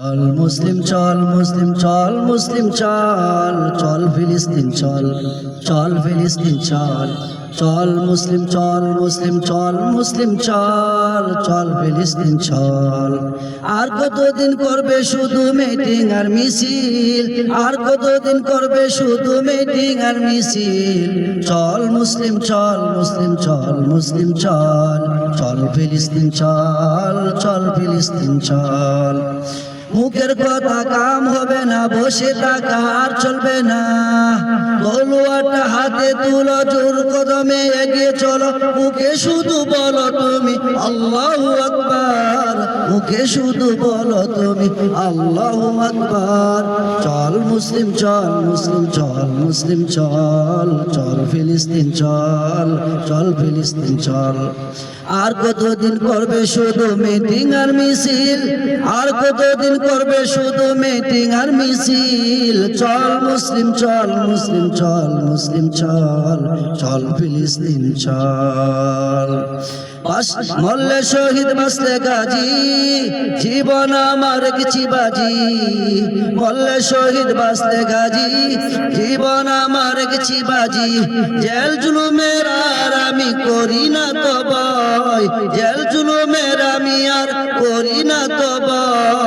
চল মুসলিম চল মুসলিম চল মুসলিম চল চল ফিলিস্তিন চল চল ফিলিস্তিন চল। চল মুসলিম চল মুসলিম চল মুসলিম, চল চল ফিলিস্তিন, চল। আর কতদিন করবে শুধু মিটিং আর মিছিল? আর কতদিন করবে শুধু মিটিং আর মিছিল? চল মুসলিম চল মুসলিম চল মুসলিম, চল চল ফিলিস্তিন, চল চল ফিলিস্তিন, চল। মুখের কথা কাম হবে না, বসে থাকা আর চলবে না। হাতে তুলো, জোর কদমে এগিয়ে চলো মুখে শুধু বলো তুমি আল্লাহু আকবার। মুখে শুধু বলো তুমি, আল্লাহু আকবার। চল মুসলিম চল মুসলিম চল মুসলিম, চল চল ফিলিস্তিন, চল চল ফিলিস্তিন, চল। আর কতদিন করবে শুধু মিটিং আর মিছিল? আর কতদিন করবে শুধু মিটিং আর মিছিল? চল মুসলিম চল মুসলিম চল মুসলিম, চল চল ফিলিস্তিন, চল। মল্লে শহীদ বাসলে গাজী। জীবন আমার কিছু বাজি বললে শহীদ বাঁচতে গাজি। জীবন আমার কিছু বাজি, জেল জুলুমের আর আমি করি না তো বয় জেল জুলুমের আমি আর করি না তো চল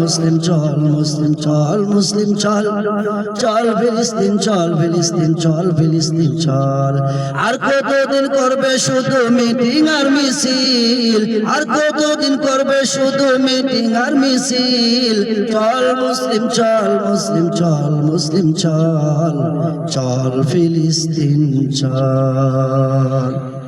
মুসলিম চল মুসলিম চল মুসলিম চল। চল ফিলিস্তিন চল ফিলিস্তিন চল ফিলিস্তিন চল। আর কতদিন করবে শুধু মিটিং আর মিছিল? আর কতদিন করবে শুধু মিটিং আর মিছিল? চল মুসলিম চল মুসলিম চল মুসলিম চল। চল ফিলিস্তিন চল।